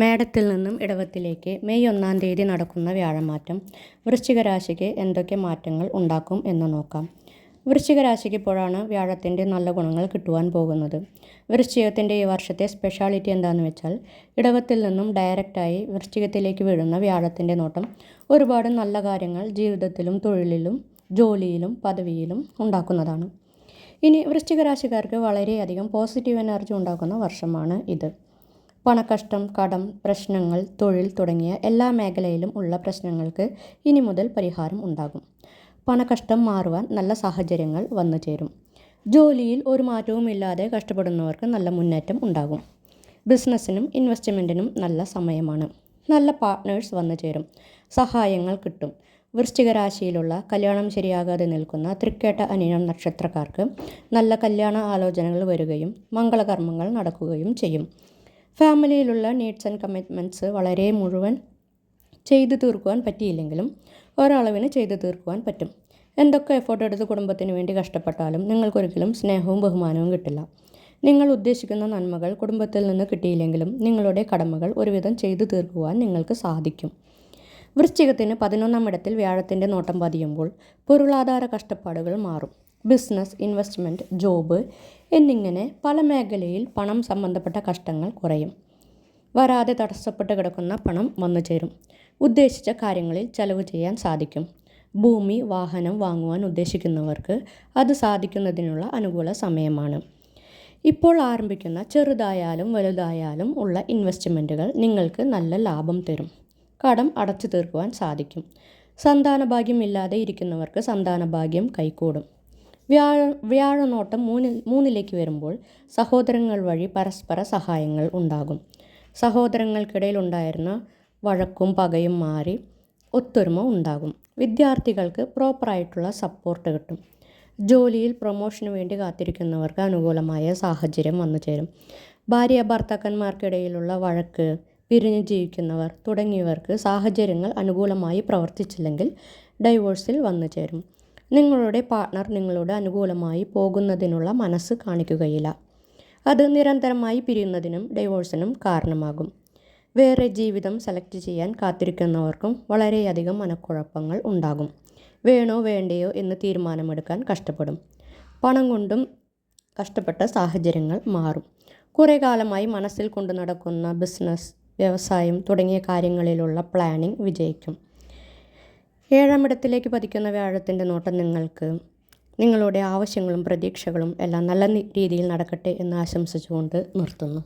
മേടത്തിൽ നിന്നും ഇടവത്തിലേക്ക് മെയ് ഒന്നാം തീയതി നടക്കുന്ന വ്യാഴമാറ്റം വൃശ്ചിക രാശിക്ക് എന്തൊക്കെ മാറ്റങ്ങൾ ഉണ്ടാക്കും എന്ന് നോക്കാം. വൃശ്ചിക രാശിക്ക് ഇപ്പോഴാണ് വ്യാഴത്തിന്റെ നല്ല ഗുണങ്ങൾ കിട്ടുവാൻ പോകുന്നത്. വൃശ്ചികത്തിന്റെ ഈ വർഷത്തെ സ്പെഷ്യാലിറ്റി എന്താണെന്ന് വെച്ചാൽ ഇടവത്തിൽ നിന്നും ഡയറക്റ്റായി വൃശ്ചികത്തിലേക്ക് വീഴുന്ന വ്യാഴത്തിന്റെ നോട്ടം ഒരുപാട് നല്ല കാര്യങ്ങൾ ജീവിതത്തിലും തൊഴിലിലും ജോലിയിലും പദവിയിലും ഉണ്ടാക്കുന്നതാണ്. ഇനി വൃശ്ചിക രാശിക്കാർക്ക് വളരെയധികം പോസിറ്റീവ് എനർജി ഉണ്ടാക്കുന്ന വർഷമാണ് ഇത്. പണക്കഷ്ടം കടം പ്രശ്നങ്ങൾ തൊഴിൽ തുടങ്ങിയ എല്ലാ മേഖലയിലും ഉള്ള പ്രശ്നങ്ങൾക്ക് ഇനി മുതൽ പരിഹാരം ഉണ്ടാകും. പണക്കഷ്ടം മാറുവാൻ നല്ല സാഹചര്യങ്ങൾ വന്നു ചേരും. ജോലിയിൽ ഒരു മാറ്റവും ഇല്ലാതെ കഷ്ടപ്പെടുന്നവർക്ക് നല്ല മുന്നേറ്റം ഉണ്ടാകും. ബിസിനസ്സിനും ഇൻവെസ്റ്റ്മെന്റിനും നല്ല സമയമാണ്. നല്ല പാർട്ട്നേഴ്സ് വന്നു ചേരും. സഹായങ്ങൾ കിട്ടും. വൃശ്ചികരാശിയിലുള്ള കല്യാണം ശരിയാകാതെ നിൽക്കുന്ന തൃക്കേട്ട അനിഴം നക്ഷത്രക്കാർക്ക് നല്ല കല്യാണ ആലോചനകൾ വരികയും മംഗളകർമ്മങ്ങൾ നടക്കുകയും ചെയ്യും. ഫാമിലിയിലുള്ള നീഡ്സ് ആൻഡ് കമ്മിറ്റ്മെന്റ്സ് വളരെ മുഴുവൻ ചെയ്തു തീർക്കുവാൻ പറ്റിയില്ലെങ്കിലും ഒരളവിന് ചെയ്തു തീർക്കുവാൻ പറ്റും. എന്തൊക്കെ എഫോർട്ട് എടുത്ത് കുടുംബത്തിന് വേണ്ടി കഷ്ടപ്പെട്ടാലും നിങ്ങൾക്കൊരിക്കലും സ്നേഹവും ബഹുമാനവും കിട്ടില്ല. നിങ്ങൾ ഉദ്ദേശിക്കുന്ന നന്മകൾ കുടുംബത്തിൽ നിന്ന് കിട്ടിയില്ലെങ്കിലും നിങ്ങളുടെ കടമകൾ ഒരുവിധം ചെയ്തു തീർക്കുവാൻ നിങ്ങൾക്ക് സാധിക്കും. വൃശ്ചികത്തിന് പതിനൊന്നാം ഇടത്തിൽ വ്യാഴത്തിന്റെ നോട്ടം പതിയുമ്പോൾ പൊരുളാധാര കഷ്ടപ്പാടുകൾ മാറും. ബിസിനസ് ഇൻവെസ്റ്റ്മെന്റ് ജോബ് എന്നിങ്ങനെ പല മേഖലയിൽ പണം സംബന്ധപ്പെട്ട കഷ്ടങ്ങൾ കുറയും. വരാതെ തടസ്സപ്പെട്ട് കിടക്കുന്ന പണം വന്നു ചേരും. ഉദ്ദേശിച്ച കാര്യങ്ങളിൽ ചെലവ് ചെയ്യാൻ സാധിക്കും. ഭൂമി വാഹനം വാങ്ങുവാൻ ഉദ്ദേശിക്കുന്നവർക്ക് അത് സാധിക്കുന്നതിനുള്ള അനുകൂല സമയമാണ്. ഇപ്പോൾ ആരംഭിക്കുന്ന ചെറുതായാലും വലുതായാലും ഉള്ള ഇൻവെസ്റ്റ്മെന്റുകൾ നിങ്ങൾക്ക് നല്ല ലാഭം തരും. കടം അടച്ചു തീർക്കുവാൻ സാധിക്കും. സന്താനഭാഗ്യം ഇല്ലാതെ ഇരിക്കുന്നവർക്ക് സന്താനഭാഗ്യം കൈകൂടും വ്യാഴ വ്യാഴനോട്ടം മൂന്നിൽ മൂന്നിലേക്ക് വരുമ്പോൾ സഹോദരങ്ങൾ വഴി പരസ്പര സഹായങ്ങൾ ഉണ്ടാകും. സഹോദരങ്ങൾക്കിടയിൽ ഉണ്ടായിരുന്ന വഴക്കും പകയും മാറി ഒത്തൊരുമ ഉണ്ടാകും. വിദ്യാർത്ഥികൾക്ക് പ്രോപ്പറായിട്ടുള്ള സപ്പോർട്ട് കിട്ടും. ജോലിയിൽ പ്രൊമോഷന് വേണ്ടി കാത്തിരിക്കുന്നവർക്ക് അനുകൂലമായ സാഹചര്യം വന്നു ചേരും. ഭാര്യ ഭർത്താക്കന്മാർക്കിടയിലുള്ള വഴക്ക് പിരിഞ്ഞ് ജീവിക്കുന്നവർ തുടങ്ങിയവർക്ക് സാഹചര്യങ്ങൾ അനുകൂലമായി പ്രവർത്തിച്ചില്ലെങ്കിൽ ഡൈവോഴ്സിൽ വന്നു ചേരും. നിങ്ങളുടെ പാർട്ട്ണർ നിങ്ങളോട് അനുകൂലമായി പോകുന്നതിനുള്ള മനസ്സ് കാണിക്കുകയില്ല. അത് നിരന്തരമായി പിരിയുന്നതിനും ഡൈവോഴ്സിനും കാരണമാകും. വേറെ ജീവിതം സെലക്ട് ചെയ്യാൻ കാത്തിരിക്കുന്നവർക്കും വളരെയധികം മനക്കുഴപ്പങ്ങൾ ഉണ്ടാകും. വേണോ വേണ്ടയോ എന്ന് തീരുമാനമെടുക്കാൻ കഷ്ടപ്പെടും. പണം കൊണ്ടും കഷ്ടപ്പെട്ട സാഹചര്യങ്ങൾ മാറും. കുറേ കാലമായി മനസ്സിൽ കൊണ്ടു നടക്കുന്ന ബിസിനസ് വ്യവസായം തുടങ്ങിയ കാര്യങ്ങളിലുള്ള പ്ലാനിംഗ് വിജയിക്കും. ഏഴാം ഇടത്തിലേക്ക് പതിക്കുന്ന വ്യാഴത്തിന്റെ നോട്ടം നിങ്ങൾക്ക്. നിങ്ങളുടെ ആവശ്യങ്ങളും പ്രതീക്ഷകളും എല്ലാം നല്ല രീതിയിൽ നടക്കട്ടെ എന്ന് ആശംസിച്ചുകൊണ്ട് നിർത്തുന്നു.